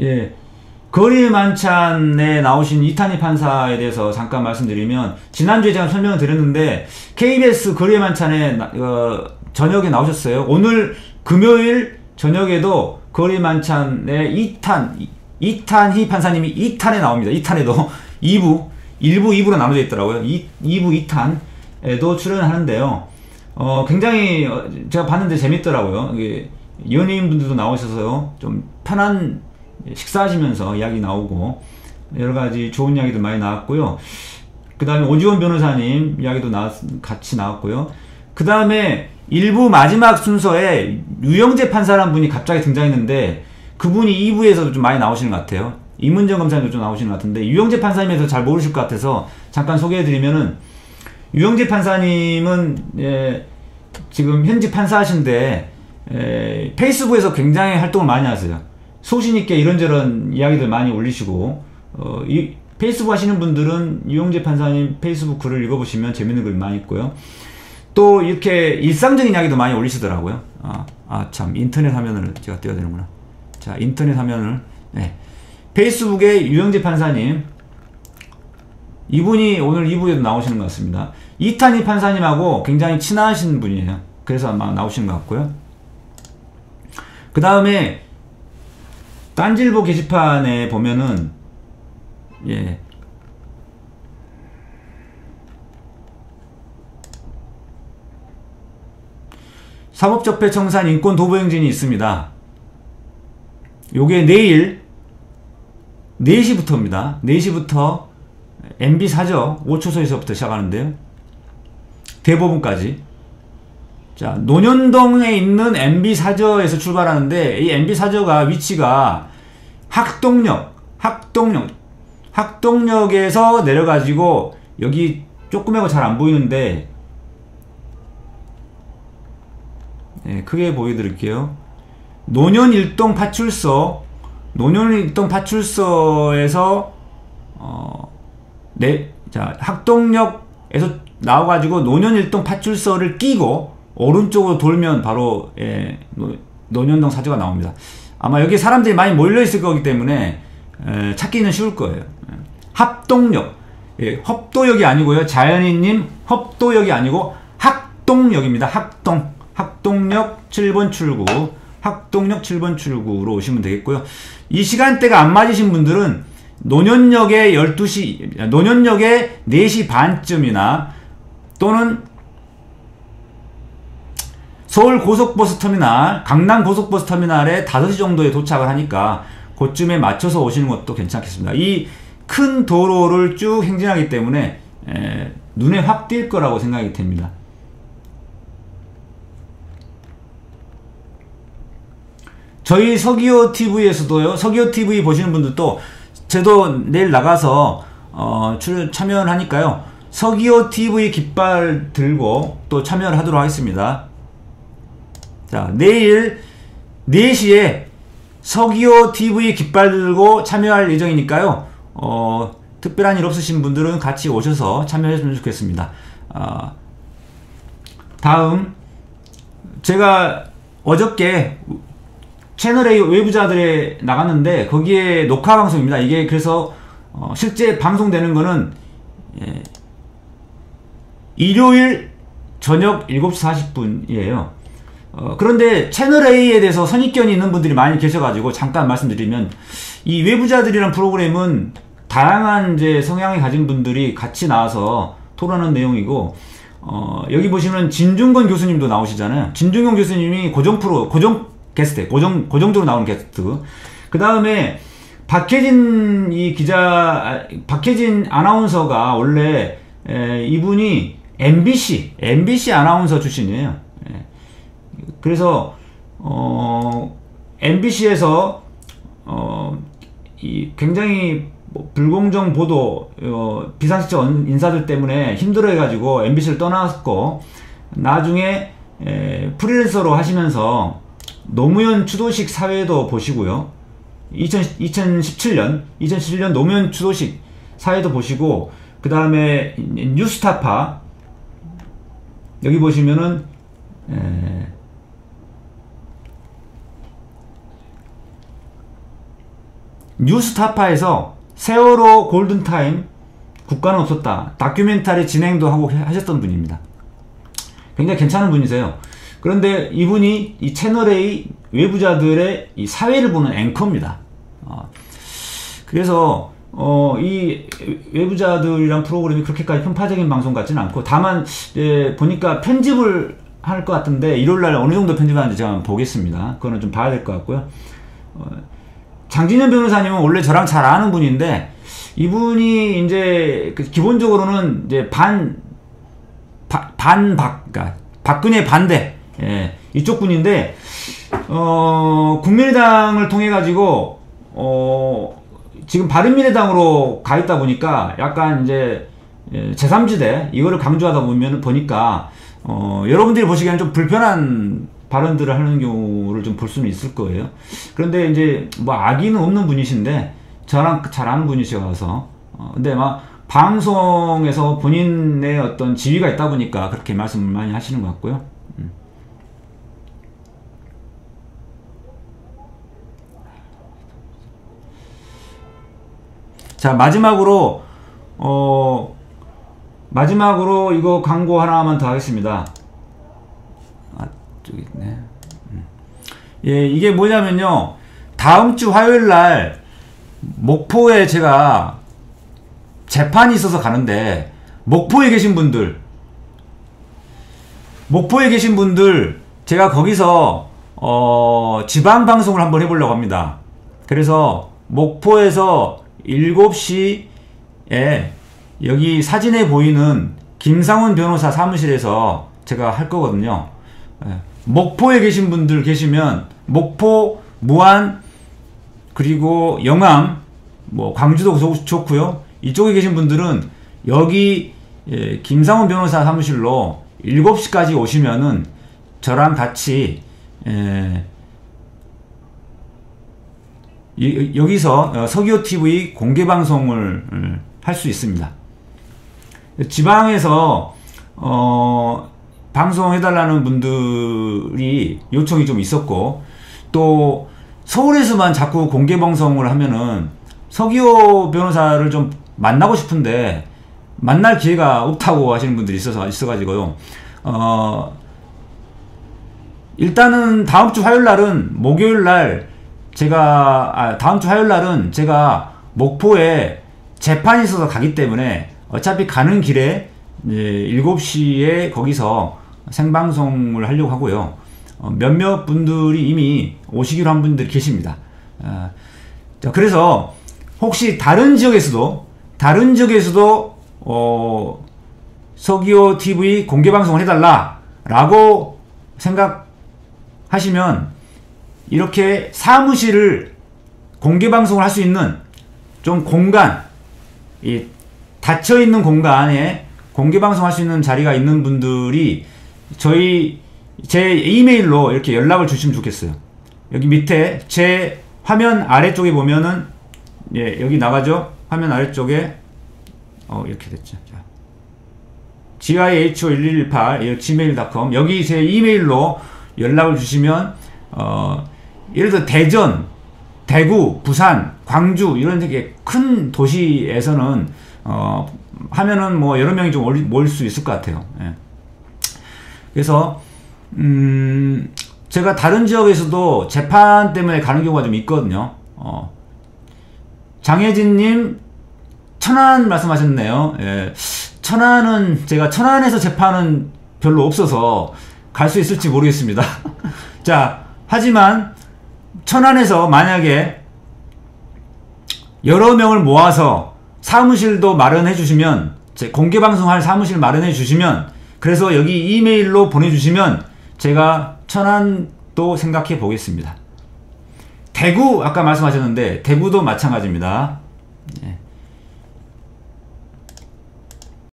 예. 거리 만찬에 나오신 이탄희 판사에 대해서 잠깐 말씀드리면 지난주에 제가 설명을 드렸는데 KBS 거리 만찬에 나- 어, 저녁에 나오셨어요. 오늘 금요일 저녁에도 거리 만찬에 이탄 이- 이탄희 판사님이 2탄에 나옵니다. 2탄에도 2부 1부 2부로 나눠져 있더라고요. 2, 2부 2탄에도 출연하는데요. 어, 굉장히 어, 제가 봤는데 재밌더라고요. 연예인분들도 나오셔서요. 좀 편한 식사하시면서 이야기 나오고 여러 가지 좋은 이야기도 많이 나왔고요. 그 다음에 오지원 변호사님 이야기도 나왔, 같이 나왔고요. 그 다음에 일부 마지막 순서에 유영재 판사라는 분이 갑자기 등장했는데 그분이 2부에서도 좀 많이 나오시는 것 같아요. 이문정 검사님도 좀 나오시는 것 같은데 유영재 판사님에서 잘 모르실 것 같아서 잠깐 소개해드리면은 유영재 판사님은 예, 지금 현직 판사하신데 에, 페이스북에서 굉장히 활동을 많이 하세요. 소신 있게 이런저런 이야기들 많이 올리시고 어, 이 페이스북 하시는 분들은 유영재 판사님 페이스북 글을 읽어보시면 재밌는 글 많이 있고요. 또 이렇게 일상적인 이야기도 많이 올리시더라고요. 아, 아, 참 인터넷 화면을 제가 띄워야 되는구나. 자, 인터넷 화면을 네. 페이스북에 유영재 판사님 이분이 오늘 2부에도 나오시는 것 같습니다. 이탄희 판사님하고 굉장히 친하신 분이에요. 그래서 아마 나오신 것 같고요. 그 다음에 딴질보 게시판에 보면은 예 사법적폐청산 인권 도보행진이 있습니다. 요게 내일 4시부터입니다. 4시부터 MB 사저 5초소에서부터 시작하는데요. 대법원까지. 자, 논현동에 있는 MB 사저에서 출발하는데 이 MB 사저가 위치가 학동역, 학동역, 학동역에서 내려가지고 여기 조그매고 잘 안 보이는데 예, 크게 보여드릴게요. 논현일동 파출소, 논현일동 파출소에서 어, 네, 자 학동역에서 나와가지고 논현일동 파출소를 끼고 오른쪽으로 돌면 바로 예, 노- 논현동 사저가 나옵니다. 아마 여기 사람들이 많이 몰려 있을 거기 때문에 에, 찾기는 쉬울 거예요. 예. 합동역, 예, 협도역이 아니고요. 자연인님 협도역이 아니고 학동역입니다. 학동, 학동역 7번 출구, 학동역 7번 출구로 오시면 되겠고요. 이 시간대가 안 맞으신 분들은 논현역에 12시, 논현역에 4시 반쯤이나 또는 서울 고속버스 터미널, 강남 고속버스 터미널에 5시 정도에 도착을 하니까 그쯤에 맞춰서 오시는 것도 괜찮겠습니다. 이 큰 도로를 쭉 행진하기 때문에 에, 눈에 확 띌 거라고 생각이 됩니다. 저희 서기호 TV에서도요. 서기호 TV 보시는 분들도 저도 내일 나가서 어, 출 참여를 하니까요. 서기호 TV 깃발 들고 또 참여를 하도록 하겠습니다. 자, 내일 4시에 서기호 TV 깃발 들고 참여할 예정이니까요. 어, 특별한 일 없으신 분들은 같이 오셔서 참여했으면 좋겠습니다. 아, 다음 제가 어저께 채널A 외부자들에 나갔는데 거기에 녹화 방송입니다. 이게 그래서 어, 실제 방송되는 거는 예, 일요일 저녁 7시 40분이에요. 어, 그런데 채널A에 대해서 선입견이 있는 분들이 많이 계셔가지고 잠깐 말씀드리면 이 외부자들이란 프로그램은 다양한 이제 성향을 가진 분들이 같이 나와서 토론하는 내용이고 어, 여기 보시면 진중건 교수님도 나오시잖아요. 진중건 교수님이 고정 프로, 고정 게스트, 고정, 고정적으로 나오는 게스트. 그 다음에 박혜진 이 기자, 아, 박혜진 아나운서가 원래 에, 이분이 MBC, MBC 아나운서 출신이에요. 예. 그래서 어, MBC에서 어, 이 굉장히 뭐 불공정 보도, 어, 비상식적 인사들 때문에 힘들어해가지고 MBC를 떠났고 나중에 에, 프리랜서로 하시면서 노무현 추도식 사회도 보시고요. 2000, 2017년, 2017년 노무현 추도식 사회도 보시고, 그 다음에 뉴스타파, 여기 보시면은, 에, 뉴스타파에서 세월호 골든타임 국가는 없었다. 다큐멘터리 진행도 하고 하셨던 분입니다. 굉장히 괜찮은 분이세요. 그런데 이분이 이 채널A 외부자들의 이 사회를 보는 앵커입니다. 어, 그래서 어, 이 외부자들이란 프로그램이 그렇게까지 편파적인 방송 같지는 않고 다만 예, 보니까 편집을 할 것 같은데 일요일날 어느 정도 편집하는지 제가 보겠습니다. 그거는 좀 봐야 될 것 같고요. 어, 장진현 변호사님은 원래 저랑 잘 아는 분인데 이분이 이제 그 기본적으로는 이제 반 반박 그러니까 박근혜 반대 예, 이쪽 분인데 어, 국민의당을 통해 가지고 어, 지금 바른미래당으로 가 있다 보니까 약간 이제 예, 제3지대 이거를 강조하다 보면 보니까 어, 여러분들이 보시기에는 좀 불편한 발언들을 하는 경우를 좀 볼 수는 있을 거예요. 그런데 이제 뭐 악의는 없는 분이신데 저랑 잘 아는 분이셔서 어, 근데 막 방송에서 본인의 어떤 지위가 있다 보니까 그렇게 말씀을 많이 하시는 것 같고요. 음. 자 마지막으로 어 마지막으로 이거 광고 하나만 더 하겠습니다. 아 저기 있네. 음. 예 이게 뭐냐면요 다음 주 화요일 날 목포에 제가 재판이 있어서 가는데 목포에 계신 분들 목포에 계신 분들 제가 거기서 어 지방 방송을 한번 해보려고 합니다. 그래서 목포에서 7시에 여기 사진에 보이는 김상훈 변호사 사무실에서 제가 할 거거든요. 예. 목포에 계신 분들 계시면 목포, 무안, 그리고 영암, 뭐 광주도 좋고요. 이쪽에 계신 분들은 여기 예, 김상훈 변호사 사무실로 7시까지 오시면은 저랑 같이 예, 여기서 어, 서기호 TV 공개 방송을 음, 할수 있습니다. 지방에서 어, 방송해달라는 분들이 요청이 좀 있었고 또 서울에서만 자꾸 공개 방송을 하면은 서기호 변호사를 좀 만나고 싶은데 만날 기회가 없다고 하시는 분들이 있어서 있어가지고요. 어, 일단은 다음 주 화요일 날은 목요일 날 제가 아, 다음 주 화요일 날은 제가 목포에 재판이 있어서 가기 때문에 어차피 가는 길에 이제 7시에 거기서 생방송을 하려고 하고요. 어, 몇몇 분들이 이미 오시기로 한 분들이 계십니다. 어, 자, 그래서 혹시 다른 지역에서도 다른 지역에서도 어, 서기호 TV 공개 방송을 해달라라고 생각하시면 이렇게 사무실을 공개 방송을 할 수 있는 좀 공간, 이 닫혀 있는 공간에 공개 방송할 수 있는 자리가 있는 분들이 저희 제 이메일로 이렇게 연락을 주시면 좋겠어요. 여기 밑에 제 화면 아래쪽에 보면은 예, 여기 나가죠. 화면 아래쪽에 어, 이렇게 됐죠. 자. giho1118 gmail.com 여기 제 이메일로 연락을 주시면 어, 예를 들어 대전, 대구, 부산, 광주 이런 되게 큰 도시에서는 어, 하면은 뭐 여러 명이 좀 모일 수 있을 것 같아요. 예. 그래서 음, 제가 다른 지역에서도 재판 때문에 가는 경우가 좀 있거든요. 어, 장혜진님 천안 말씀하셨네요. 예. 천안은 제가 천안에서 재판은 별로 없어서 갈 수 있을지 모르겠습니다. 자, 하지만 천안에서 만약에 여러 명을 모아서 사무실도 마련해 주시면 공개 방송할 사무실 마련해 주시면 그래서 여기 이메일로 보내주시면 제가 천안도 생각해 보겠습니다. 대구 아까 말씀하셨는데 대구도 마찬가지입니다. 예.